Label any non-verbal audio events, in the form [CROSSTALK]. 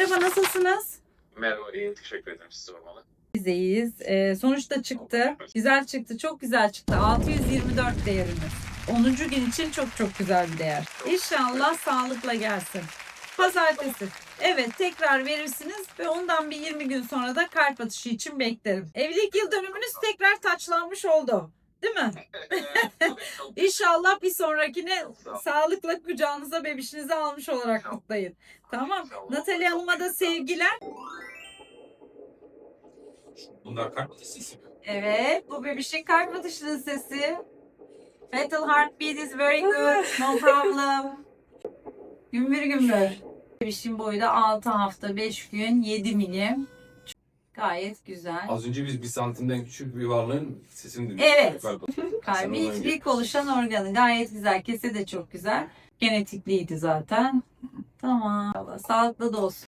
merhaba nasılsınız? Merhaba, iyiyim. Teşekkür ederim. Siz sormalı. Biz de iyiyiz. Ee, sonuçta çıktı. Güzel çıktı. Çok güzel çıktı. 624 değerimiz. 10. gün için çok çok güzel bir değer. İnşallah sağlıkla gelsin. Pazartesi. Evet tekrar verirsiniz ve ondan bir 20 gün sonra da kalp atışı için beklerim. Evlilik yıl dönümünüz tekrar taçlanmış oldu. Değil mi? [LAUGHS] İnşallah bir sonrakine sağlıkla kucağınıza bebişinizi almış olarak kutlayın. Tamam. Natalya Hanım'a da sevgiler. Bunlar kalp mi? Evet, bu bebişin kalp atışının sesi. Fetal heartbeat is very good, no problem. Gümbür gümbür. Bebişin boyu da 6 hafta, 5 gün, 7 milim. Gayet güzel. Az önce biz bir santimden küçük bir varlığın sesini dinledik. Evet. [LAUGHS] Kalbi ilk, oluşan organı. Gayet güzel. Kese de çok güzel. Genetikliydi zaten. Tamam. Allah Sağlıklı da olsun.